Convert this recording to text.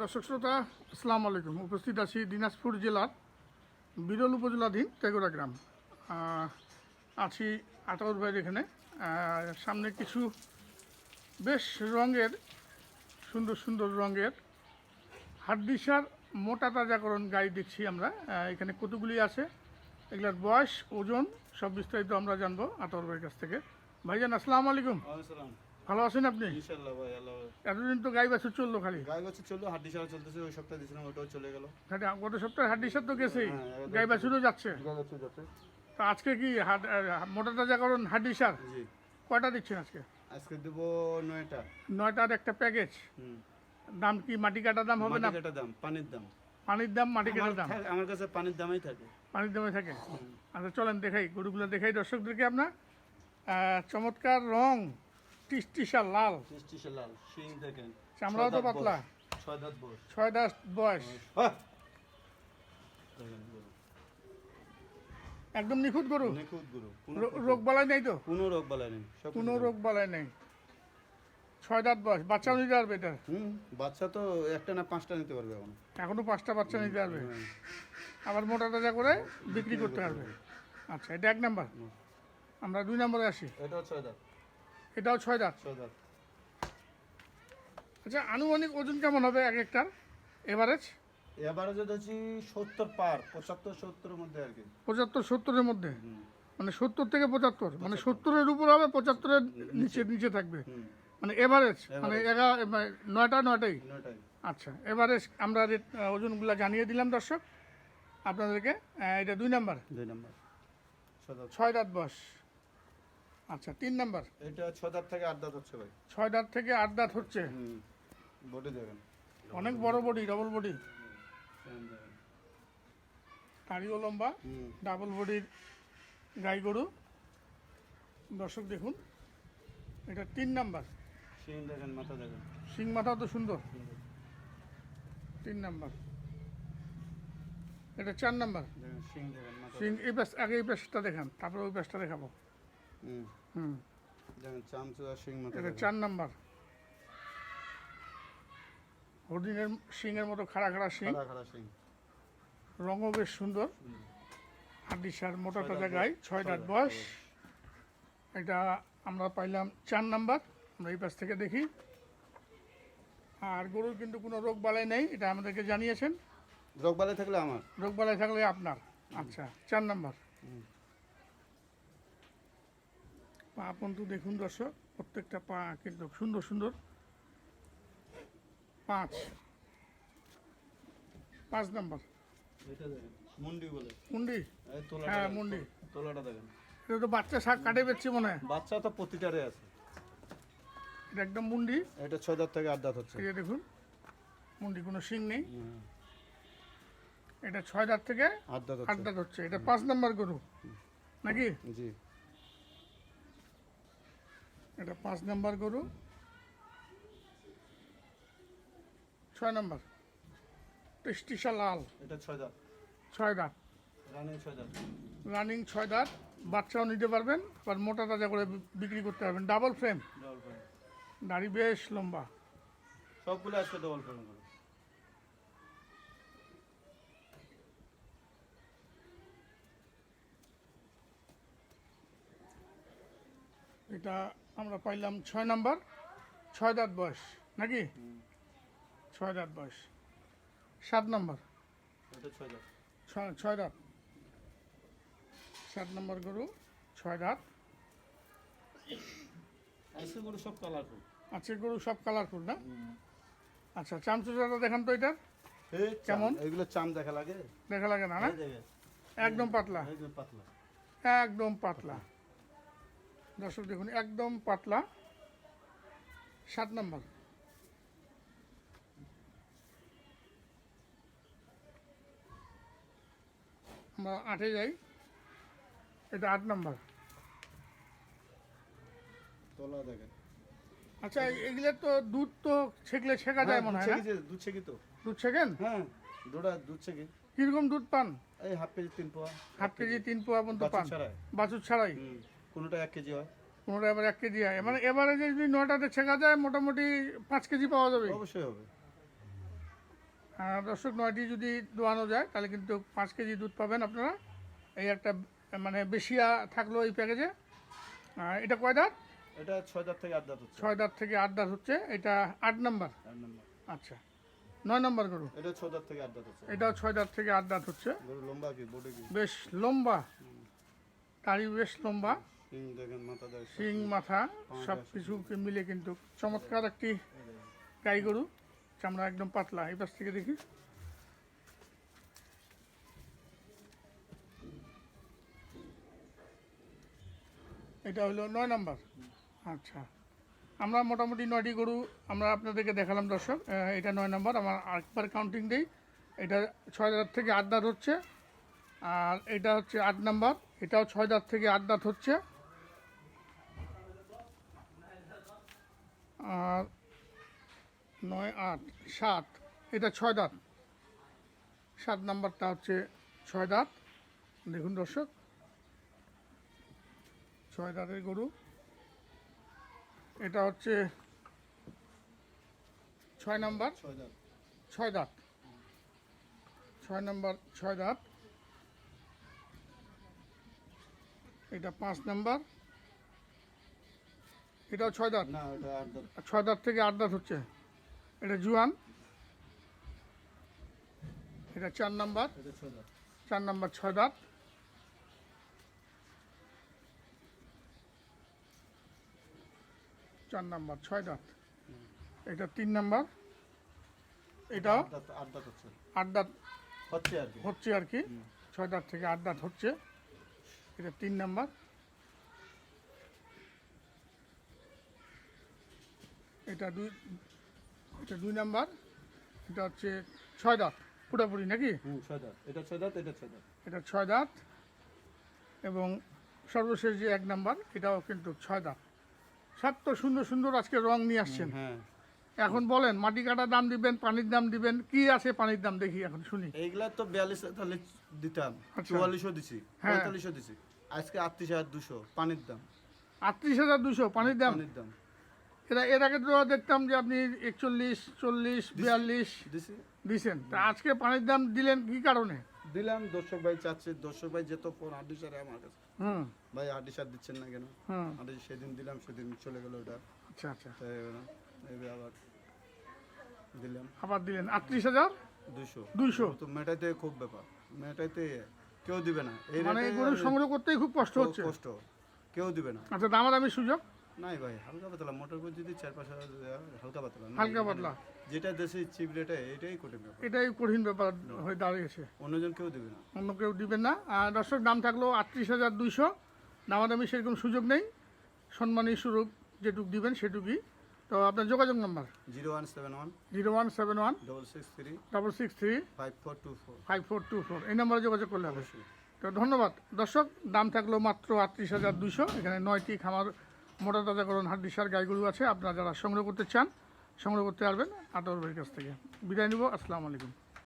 দর্শক শ্রোতা, আসসালামু আলাইকুম। উপস্থিত আছি দিনাজপুর জেলার বিরল উপজেলাধীন তেগোড়া গ্রাম। আছি আটাউর ভাইয়ের এখানে। সামনে কিছু বেশ রঙের, সুন্দর সুন্দর রঙের হাড্ডিসার মোটা তাজাকরণ গাই দেখছি আমরা। এখানে কতগুলি আছে, এগুলোর বয়স, ওজন সব বিস্তারিত আমরা জানব আটাউর ভাইয়ের কাছ থেকে। ভাইজান, আসসালামু আলাইকুম। ভালো আছেন আপনি? ইনশাল্লাহ ভাই আল্লাহ এতদিন তো গাই বাছুর চলল খালি। গাই বছর চলল হাড্ডি সারা চলতেছে ওই সপ্তাহে দিয়েছিলাম ওটাও চলে গেল। গত সপ্তাহে হাড্ডি সার তো হ্যাঁ, গাই বাছুরও যাচ্ছে। যাচ্ছে। তো আজকে কি মোটা তাজা করুন হাড্ডিসার জি। কয়টা দিচ্ছেন আজকে? আজকে দেবো নয়টা। নয়টার একটা প্যাকেজ। দাম কি মাটি কাটা দাম হবে না? কাটা দাম পানির দাম। পানির দাম মাটি কাটার দাম? আমার কাছে পানির দামই থাকে। পানির দামে থাকে? আচ্ছা চলেন দেখাই গরুগুলো দেখাই দর্শকদেরকে আপনার চমৎকার রং। টিসটিসা লাল। মিষ্টি লাল শিং দেখেন। চামড়াও তো পাতলা। ছয় দাঁত বয়স। ছয় দাস বয়স। হ্যাঁ। একদম নিখুঁত গরু। নিখুঁত গরু কোনো রোগ বালাই নেই তো? কোনো রোগ বালাই নেই সব কোনো রোগ বালাই নেই। ছয় দাঁত বয়স বাচ্চাও নিতে পারবে এটা? হুম বাচ্চা তো একটা না পাঁচটা নিতে পারবে এখন। এখনও পাঁচটা বাচ্চা নিতে পারবে? আবার মোটা তাজা করে বিক্রি করতে পারবে। আচ্ছা এটা এক নাম্বার। আমরা দুই নম্বরে আসি। এটাও ছয় দাঁত। এটাও ছয় দাঁত। ছয় দাঁত। আচ্ছা আনুমানিক ওজন কেমন হবে এক একটার এভারেজ হচ্ছে সত্তর পার পঁচাত্তর সত্তরের মধ্যে আর কি। পঁচাত্তর সত্তরের মধ্যে? মানে সত্তর থেকে পঁচাত্তর। মানে সত্তরের উপর হবে পঁচাত্তরের নিচে নিচে। থাকবে। মানে এভারেজ মানে এগারো মানে নয়টা নয়টাই? আচ্ছা এভারেজ আমরা রেট ওজনগুলো জানিয়ে দিলাম দর্শক। আপনাদেরকে এটা দুই নাম্বার। দুই নম্বর। ছয় দাঁত বয়স। আচ্ছা তিন নাম্বার। এটা ছয় দাঁত থেকে আট দাঁত হচ্ছে ভাই। ছয় দাঁত থেকে আট দাঁত হচ্ছে? বডি দেখেন। অনেক বড় বডি ডবল বডি। দাড়িও লম্বা ডাবল বডির গাই গরু। দর্শক দেখুন এটা তিন নাম্বার। শিং দেখেন মাথা দেখেন। সিং মাথাও তো সুন্দর। তিন নাম্বার। এটা চার নাম্বার। শিং দেখেন সিং এই পাশ আগে এই পাশটা দেখান তারপরে ওই পাশটা দেখাবো। হুম। এটা চার নাম্বার। হরিণের সিংয়ের মতো খাড়া খাড়া শিং। রঙও বেশ সুন্দর। হাড্ডি সার মোটা তাজা বয়স, ছয় দাঁত বয়স। এটা আমরা পাইলাম চার নাম্বার। আমরা এই পাশ থেকে দেখি। আর গরুর কিন্তু কোনো রোগ বালাই নেই এটা আমাদেরকে জানিয়েছেন। রোগ বালাই থাকলে আমার। রোগ বালাই থাকলে আপনার। আচ্ছা চার নাম্বার। হুম। পা পন্তু দেখুন দর্শক প্রত্যেকটা পা কিন্তু সুন্দর সুন্দর। পাঁচ। পাঁচ নাম্বার। মুন্ডি বলে। মুন্ডি? হ্যাঁ, মুন্ডি। তোলাটা দেখেন। এটা তো বাচ্চা শাক কাটে বেচছে মনে হয়। বাচ্চা তো প্রতিটারে আছে। এটা একদম মুন্ডি। এটা ছয় দাঁত থেকে আট দাঁত হচ্ছে। এই দেখুন মুন্ডি কোনো শিং নেই। এটা ছয় দাঁত থেকে আট দাঁত আট দাঁত হচ্ছে। এটা পাঁচ নাম্বার গরু। নাকি? জি। এটা পাঁচ নাম্বার গরু। ছয় নাম্বার। টেস্টিসা লাল। এটা ছয় দাঁত। ছয় দাঁত। রানিং ছয় দাঁত। রানিং ছয় দাঁত। বাচ্চাও নিতে পারবেন আবার মোটা তাজা করে বিক্রি করতে পারবেন। ডাবল ফ্রেম ডবল ফ্রেম দাড়ি বেশ লম্বা। সবগুলো আজকে ডবল ফ্রেম করে। এটা আমরা পাইলাম ছয় নাম্বার ছয় দাঁত বয়স নাকি? ছয় দাঁত বয়স। সাত নাম্বার। ছয় দাঁত। সাত নম্বর গরু ছয় দাঁত। আজকে সব কালারফুল আজকে গরু সব কালারফুল না? আচ্ছা চামচুচাটা দেখান তো এটার। কেমন? এগুলো চাম দেখা লাগে। দেখা লাগে না না? একদম পাতলা। এই যে পাতলা। একদম পাতলা। দর্শক দেখুন একদম পাতলা সাত নম্বর। আমরা আটে যাই এটা আট নম্বর। তোলা দেখেন। আচ্ছা এগুলো তো দুধ তো ছেকলে ছেঁকা যায় মনে হয় হ্যাঁ, দুধ ছেঁকি তো। দুধ ছেঁকেন? হ্যাঁ দুটা দুধ ছেঁকি। কীরকম দুধ পান? এই হাফ কেজি তিন পোয়া হাফ কেজি তিন পোয়া পর্যন্ত পান? বাছুর ছাড়াই? কোনোটা এক কেজি হয়? পনেরো এবার এক কেজি হয়। মানে এবারে যদি নয়টাতে ছেঁকা যায় মোটামুটি পাঁচ কেজি পাওয়া যাবে অবশ্যই হবে। দর্শক নয়টি যদি দোয়ানো যায় তাহলে কিন্তু পাঁচ কেজি দুধ পাবেন আপনারা। এই একটা মানে বেশিয়া থাকল এই প্যাকেজে। এটা কয় দাঁত? এটা ছয় দাঁত থেকে আট দাঁত হচ্ছে। ছয় দাঁত থেকে আট দাঁত হচ্ছে। এটা আট নাম্বার? নম্বর। আচ্ছা। নয় নাম্বার গরু? এটা ছয় দাঁত থেকে আট দাঁত হচ্ছে। এটাও ছয় দাঁত থেকে আট দাঁত হচ্ছে। গরু লম্বা কি বডি কি? বেশ লম্বা। তারই বেশ লম্বা। শিং মাথা সব কিছুকে মিলে কিন্তু চমৎকার একটি গাই গরু চামড়া একদম পাতলা। এই পাশ থেকে দেখি। এটা হলো নয় নাম্বার। আচ্ছা। আমরা মোটামুটি নয়টি গরু আমরা আপনাদেরকে দেখালাম দর্শক। এটা নয় নাম্বার। আমার আরেকবার কাউন্টিং দেই। এটা ছয় দাঁত থেকে আট দাঁত হচ্ছে। আর এটা হচ্ছে আট নাম্বার। এটাও ছয় দাঁত থেকে আট দাঁত হচ্ছে। আর নয় আট সাত। এটা ছয় দাঁত। সাত নাম্বারটা হচ্ছে ছয় দাঁত। দেখুন দর্শক। ছয় দাঁতের গরু। এটা হচ্ছে ছয় নাম্বার। ছয় দাঁত। ছয় দাঁত। ছয় নাম্বার ছয় দাঁত। এটা পাঁচ নাম্বার। এটাও ছয় দাঁত? না আট দাঁত। ছয় দাঁত থেকে আট দাঁত হচ্ছে। এটা জুয়ান। এটা চার নাম্বার। এটা ছয় দাঁত। চার নাম্বার ছয় দাঁত। চার নাম্বার ছয় দাঁত। এটা তিন নাম্বার। এটাও আট দাঁত আট দাঁত হচ্ছে। আট দাঁত হচ্ছে আর কি। হচ্ছে আর কি। ছয় দাঁত থেকে আট দাঁত হচ্ছে। এটা তিন নাম্বার। এটা দুই এটা দুই নাম্বার। এটা হচ্ছে ছয় দাঁত পুরোপুরি নাকি? ছয় দাঁত। এটা ছয় দাঁত এটা ছয় দাঁত। এটা ছয় দাঁত এবং সর্বশেষ যে এক নাম্বার এটাও কিন্তু ছয় দাঁত। সব তো সুন্দর সুন্দর আজকে রং নিয়ে আসছেন। হ্যাঁ এখন বলেন মাটি কাটার দাম দিবেন পানির দাম দিবেন কি আছে পানির দাম দেখি এখন শুনি। এইগুলা তো বিয়াল্লিশ তেতাল্লিশ দিতাম আচ্ছা। চুয়াল্লিশও দিছি হ্যাঁ। পঁয়তাল্লিশও দিছি। আজকে আটত্রিশ হাজার দুশো পানির দাম। আটত্রিশ হাজার দুশো পানির দাম? পানির দাম। এরা এর আগে তো দেখতাম যে আপনি একচল্লিশ চল্লিশ বিয়াল্লিশ দিছি দিছেন। তা আজকে পানির দাম দিলেন কি কারণে? দিলাম দর্শক ভাই চাচ্ছে দর্শক ভাই যেত ফোন আডি আমার কাছে। হুম। ভাই আডি দিচ্ছেন না কেন? হুম। আডি সেদিন দিলাম সেদিন চলে গেল ওটা। আচ্ছা আচ্ছা। আবার দিলাম। আবার দিলেন। আটত্রিশ হাজার? দুশো দুইশো। তো মেটাইতে খুব ব্যাপার। মেটাইতে কেউ দিবে না। এই মানে গরু সংগ্রহ করতেই খুব কষ্ট হচ্ছে। কষ্ট। কেউ দিবে না। আচ্ছা দামাদামি সুযোগ? নাই ভাই হালকা পাতলা। মোটর করে যদি চার পাঁচ হাজার হালকা পাতলা। হালকা পাতলা। যেটা দেশে চিপ রেটে এটাই কঠিন ব্যাপার। এটাই কঠিন ব্যাপার হয়ে দাঁড়িয়েছে অন্যজন কেউ দিবে না। অন্য কেউ দিবেন না। আর দর্শক দাম থাকল আটত্রিশ হাজার দুইশো। দামাদামি সেরকম সুযোগ নেই। সম্মানী স্বরূপ যেটুক দিবেন সেটুকুই। তো আপনার যোগাযোগ number? Zero one seven one. Zero one seven one. Double six three. Double six three. Five four two four. Five four two four. এই নাম্বারে যোগাযোগ করলে হবে। তো ধন্যবাদ। দর্শক দাম থাকল মাত্র আটত্রিশ হাজার দুশো এখানে নয়টি খামার মোটা তাজাকরণ হাড্ডিসার গাইগরু আছে, আপনারা যারা সংগ্রহ করতে চান, সংগ্রহ করতে পারবেন আতর ভাইয়ের কাছ থেকে। বিদায় নিব, আসসালামু আলাইকুম।